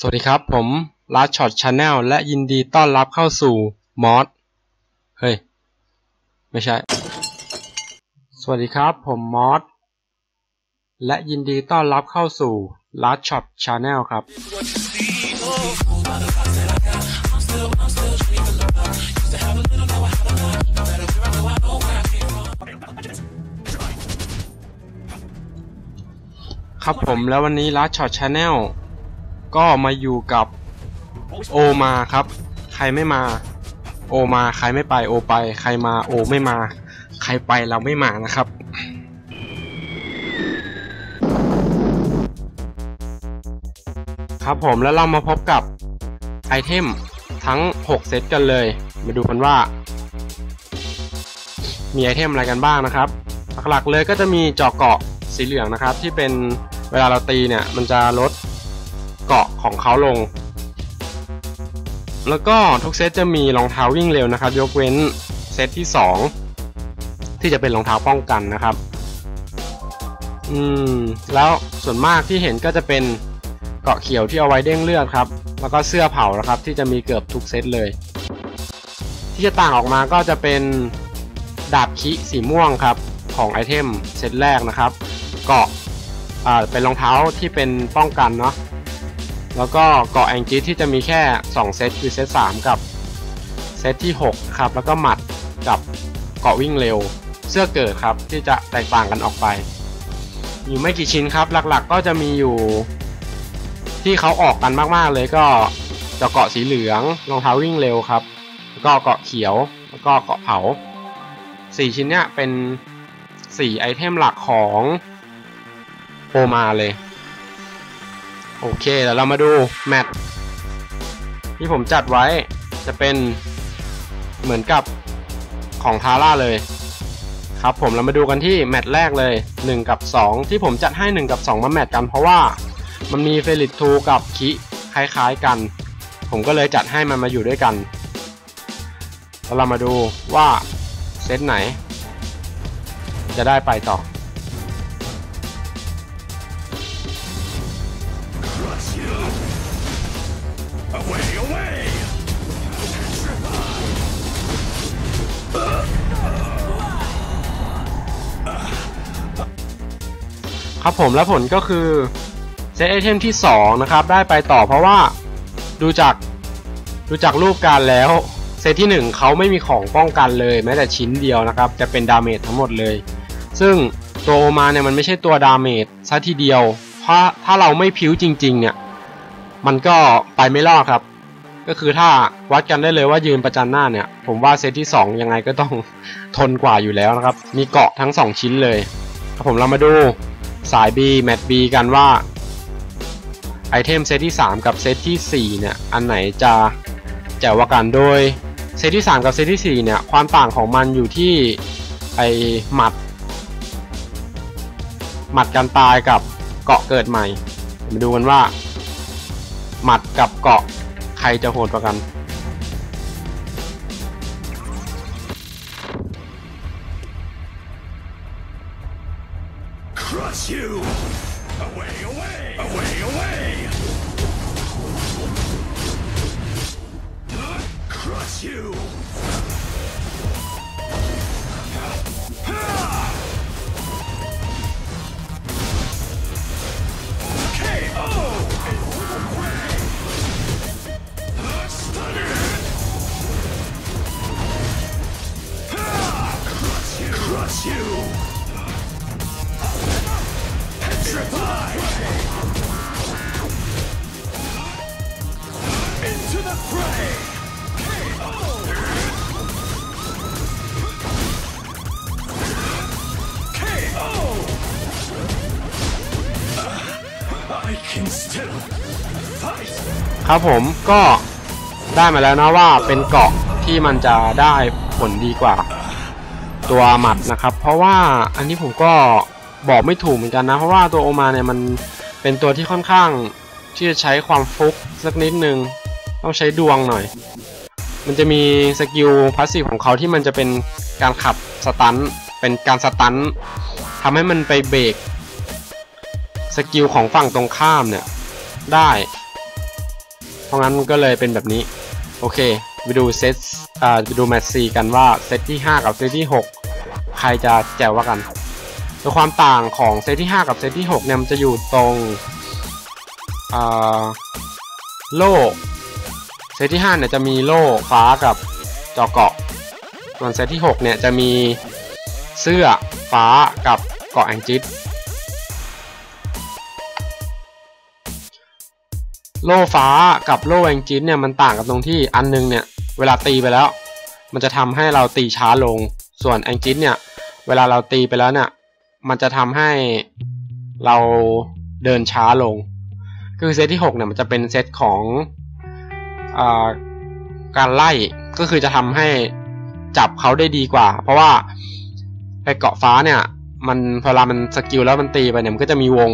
สวัสดีครับ ผมลาช็อตชาแนลและยินดีต้อนรับเข้าสู่มอสเฮ้ย ไม่ใช่ สวัสดีครับ ผมมอสและยินดีต้อนรับเข้าสู่ลาช็อตชาแนลครับ ครับผมแล้ววันนี้ลาช็อตชาแนล ก็มาอยู่กับโอมาครับ ใครไม่มา โอมาใครไม่ไปโอไป ใครมาโอไม่มา ใครไปเราไม่มานะครับครับผมแล้วเรามาพบกับไอเทมทั้ง 6 เซตกันเลย มาดูกันว่า มีไอเทมอะไรกันบ้างนะครับหลักๆเลยก็จะมีจอกเกาะสีเหลืองนะครับ ที่เป็นเวลาเราตีเนี่ย มันจะลด เกาะของเขาลง แล้วก็ทุกเซตจะมีรองเท้าวิ่งเร็วนะครับ ยกเว้นเซตที่ 2 ที่จะเป็นรองเท้าป้องกันนะครับ อืม แล้วส่วนมากที่เห็นก็จะเป็นเกาะเขียวที่เอาไว้เด้งเลือดครับ แล้วก็เสื้อเผานะครับ ที่จะมีเกือบทุกเซตเลย ที่จะต่างออกมาก็จะเป็นดาบคิสีม่วงครับของไอเทมเซตแรกนะครับ เกาะอ่าเป็นรองเท้าที่เป็นป้องกันเนาะ แล้วก็เกาะแองจิที่จะมีแค่ 2 เซตคือเซต3กับเซตที่6ครับแล้วก็หมัดกับเกาะวิ่งเร็ว เสื้อเกิดครับที่จะแตกต่างกันออกไป อยู่ไม่กี่ชิ้นครับหลักๆก็จะมีอยู่ที่เขาออกกันมากๆเลยก็จะเกาะสีเหลืองรองเท้าวิ่งเร็วครับ แล้วก็เกาะเขียวแล้วก็เกาะเผา 4 ชิ้นเนี้ยเป็น 4 ไอเทมหลักของโอมาเลย โอเคเดี๋ยวเรามาดูแมตที่ผมจัดไว้จะเป็นเหมือนกับของทาร่าเลย ครับผมเรามาดูกันที่แมตช์แรกเลย 1 กับ 2 ที่ผมจัดให้ 1 กับ 2 มาแมตช์กันเพราะว่ามันมีเฟลิตทูกับคิคล้ายๆกัน ผมก็เลยจัดให้มันมาอยู่ด้วยกันแล้วเรามาดูว่าเซตไหน จะได้ไปต่อ ครับผมและผลก็คือเซตไอเทมที่ 2 นะครับ ได้ไปต่อเพราะว่าดูจากดูจากรูปการแล้วเซตที่ 1เขาไม่มีของป้องกันเลยแม้แต่ชิ้นเดียวนะครับ จะเป็นดาเมจทั้งหมดเลย ซึ่งตัวโอมาเนี่ยมันไม่ใช่ตัวดาเมจซะทีเดียวเพราะถ้าเราไม่พิ้วจริง ๆ เนี่ย มันก็ไปไม่รอดครับ ก็คือถ้าวัดกันได้เลยว่ายืนประจันหน้าเนี่ย ผมว่าเซตที่ 2 ยังไงก็ต้องทนกว่าอยู่แล้วนะครับ มีเกาะทั้ง 2 ชิ้นเลยครับผมเรามาดู สาย B แมตช์ B กันว่า ไอเทมเซตที่ 3 กับเซตที่ 4 เนี่ย อันไหนจะแจ๋วกว่ากันโดยเซตที่ 3 กับเซตที่ 4 เนี่ย ความต่างของมันอยู่ที่ไอหมัด หมัดกันตายกับเกาะเกิดใหม่มาดูกันว่า หมัดกับเกาะใครจะโหดกว่ากัน Crush you! Petrify! Into the fray! KO! Uh, I can still fight! ครับผมก็ได้มาแล้วนะว่าเป็นเกาะที่มันจะได้ผลดีกว่า ตัวหมัดนะครับ เพราะว่าอันนี้ผมก็บอกไม่ถูกเหมือนกันนะ เพราะว่าตัวโอมาเนี่ยมันเป็นตัวที่ค่อนข้างที่จะใช้ความฟุกสักนิดนึงต้องใช้ดวงหน่อย มันจะมีสกิลพาสซีฟของเขาที่มันจะเป็นการขับสตันเป็นการสตันทำให้มันไปเบรกสกิลของฝั่งตรงข้ามเนี่ยได้ เพราะงั้นมันก็เลยเป็นแบบนี้ โอเค ไปดูเซตอ่าไปดูแมตช์ซีกันว่าเซตที่ 5 กับเซตที่ 6 ใครจะแจ๋วว่ากันโดยความต่างของเซตที่ 5 กับเซตที่ 6 เนี่ยมันจะอยู่ตรงโล่เซตที่ 5 เนี่ยจะมีโล่ฟ้ากับจอเกาะ ส่วนเซตที่ 6 เนี่ยจะมีเสื้อฟ้ากับเกาะแองจิตโล่ฟ้ากับโล่แองจิตเนี่ยมันต่างกันตรงที่อันนึงเนี่ยเวลาตีไปแล้ว มันจะทำให้เราตีช้าลง ส่วนแองจิตเนี่ย เวลาเราตีไปแล้วเนี่ย มันจะทำให้เราเดินช้าลง คือเซตที่6เนี่ยมันจะเป็นเซตของอการไล่ก็คือจะทำให้จับเขาได้ดีกว่า เพราะว่าไปเกาะฟ้าเนี่ย มันพอเวลามันสกิลแล้วมันตีไปเนี่ยมันก็จะมีวง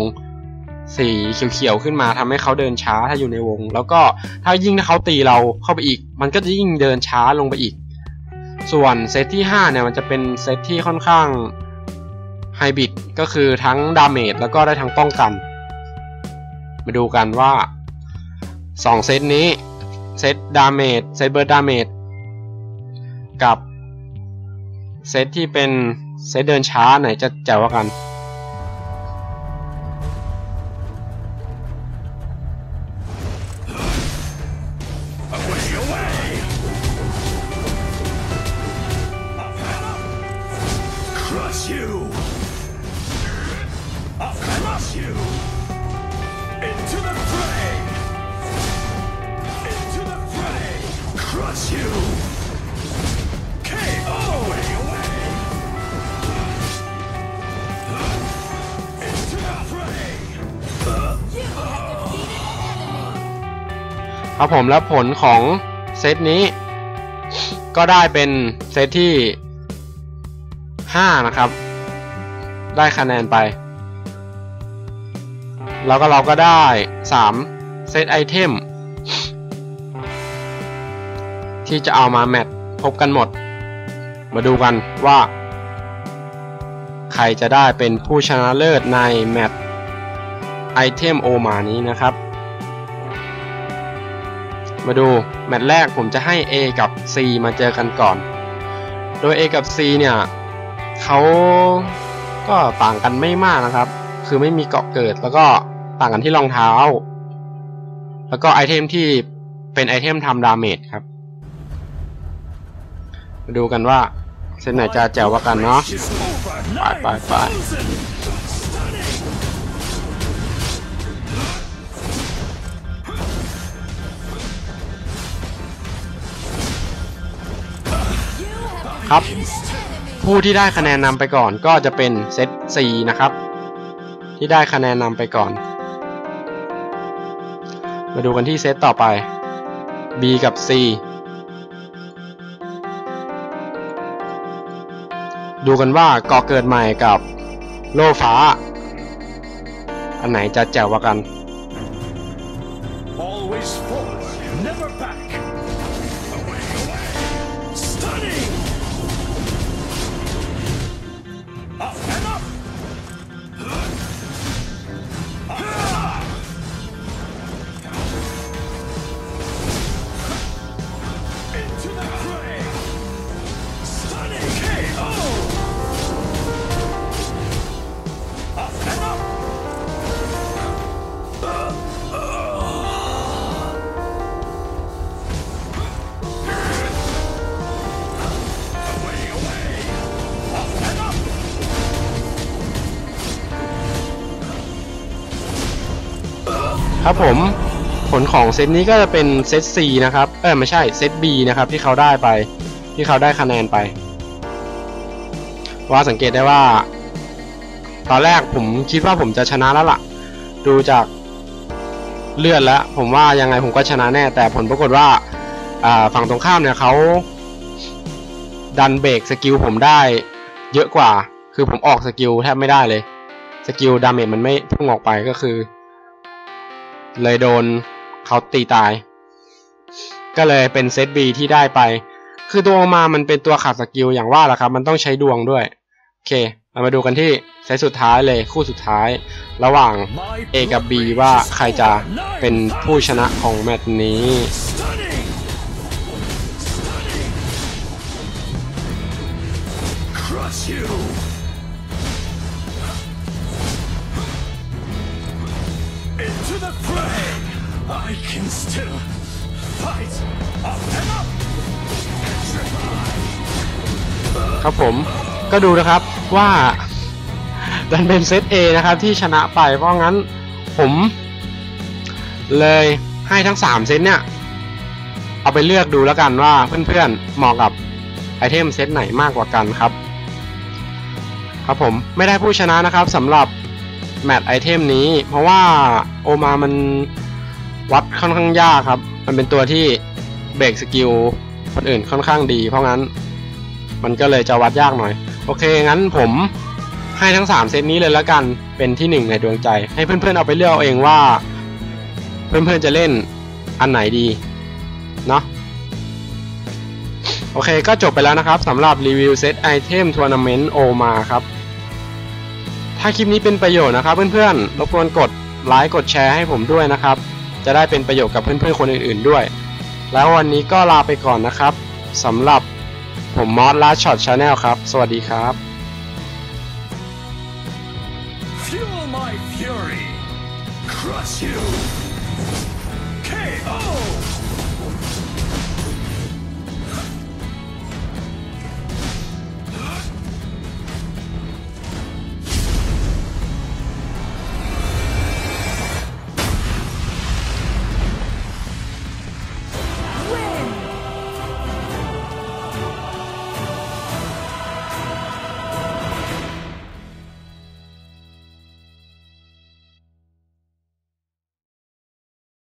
สีเขียวๆขึ้นมาทำให้เขาเดินช้าถ้าอยู่ในวง แล้วก็ถ้ายิ่งถ้าเขาตีเราเข้าไปอีก มันก็จะยิ่งเดินช้าลงไปอีก ส่วนเซตที่ 5 เนี่ยมันจะเป็นเซตที่ค่อนข้างไฮบิดก็คือทั้งดาเมจแล้วก็ได้ทั้งป้องกัน มาดูกันว่า 2 เซตนี้ เซตดาเมจเซตเบิร์ดดาเมจกับ เซตที่เป็นเซตเดินช้าไหนจะแจ๋วกัน ครับผมแล้วผลของเซตนี้ ก็ได้เป็นเซตที่ 5 นะครับ ได้คะแนนไป แล้วก็เราก็ได้ 3 เซตไอเทม ที่จะเอามาแมทพบกันหมด มาดูกันว่า ใครจะได้เป็นผู้ชนะเลิศในแมตไอเทมโอมานี้นะครับ มาดูแมตช์แรกผมจะให้ A กับ C มาเจอกันก่อน โดย A กับ C เนี่ยเขาก็ต่างกันไม่มากนะครับ คือไม่มีเกาะเกิดแล้วก็ต่างกันที่รองเท้า แล้วก็ไอเทมที่เป็นไอเทมทำดาเมจครับ มาดูกันว่าเซตไหนจะแจ๋วกว่ากันเนาะ Is over Bye, bye, bye. 9,000. Stunning! ครับ ผู้ที่ได้คะแนนนำไปก่อนก็จะเป็นเซต C นะครับ ที่ได้คะแนนนำไปก่อน มาดูกันที่เซตต่อไป B กับ C ดูกันว่าก่อเกิดใหม่กับโลฟ้า อันไหนจะแจ๋วกว่ากัน ครับผมผลของเซตนี้ก็จะเป็นเซต C นะครับ เออไม่ใช่เซต B นะครับที่เขาได้ไป ที่เขาได้คะแนนไป ว่าสังเกตได้ว่า ตอนแรกผมคิดว่าผมจะชนะแล้วล่ะ ดูจากเลือดแล้ว ผมว่ายังไงผมก็ชนะแน่ แต่ผลปรากฏว่าอ่าฝั่งตรงข้ามเนี่ยเขาดันเบรกสกิลผมได้เยอะกว่า คือผมออกสกิลแทบไม่ได้เลย สกิลดาเมจมันไม่พุ่งออกไปก็คือ เลยโดนเขาตีตาย ก็เลยเป็นเซต B ที่ได้ไป คือตัวมามันเป็นตัวขาดสกิลอย่างว่าแหละครับ มันต้องใช้ดวงด้วยเค เรามาดูกันที่เซตสุดท้ายเลยคู่สุดท้าย ระหว่าง A กับ B ว่าใครจะเป็นผู้ชนะของแมตช์นี้ to the fray! I can still fight up and up! ครับผมก็ดูนะครับว่าดันเป็นเซต A นะครับที่ชนะไปเพราะงั้นผมเลยให้ทั้ง 3 เซตเนี่ย เอาไปเลือกดูแล้วกันว่าเพื่อนๆเหมาะกับไอเทมเซตไหนมากกว่ากันครับ ครับผมไม่ได้ผู้ชนะนะครับสำหรับ แมตช์ไอเทมนี้ เพราะว่าโอมามันวัดค่อนข้างยากครับ มันเป็นตัวที่เบรกสกิลคนอื่นค่อนข้างดี เพราะงั้นมันก็เลยจะวัดยากหน่อย โอเค งั้นผมให้ทั้ง 3 เซตนี้เลยแล้วกันเป็นที่ 1 ในดวงใจ ให้เพื่อนๆเอาไปเลือกเอาเองว่า เพื่อนๆจะเล่นอันไหนดีเนาะโอเคก็จบไปแล้วนะครับสำหรับรีวิวเซตไอเทมทัวร์นาเมนต์โอมาครับ ถ้าคลิปนี้เป็นประโยชน์นะครับเพื่อนๆรบกวนกดไลค์กดแชร์ให้ผมด้วยนะครับ จะได้เป็นประโยชน์กับเพื่อนๆคนอื่นๆด้วย แล้ววันนี้ก็ลาไปก่อนนะครับสำหรับผมมอสลาช็อตชาแนลครับ สวัสดีครับ Fuel my fury! Crush you! KO!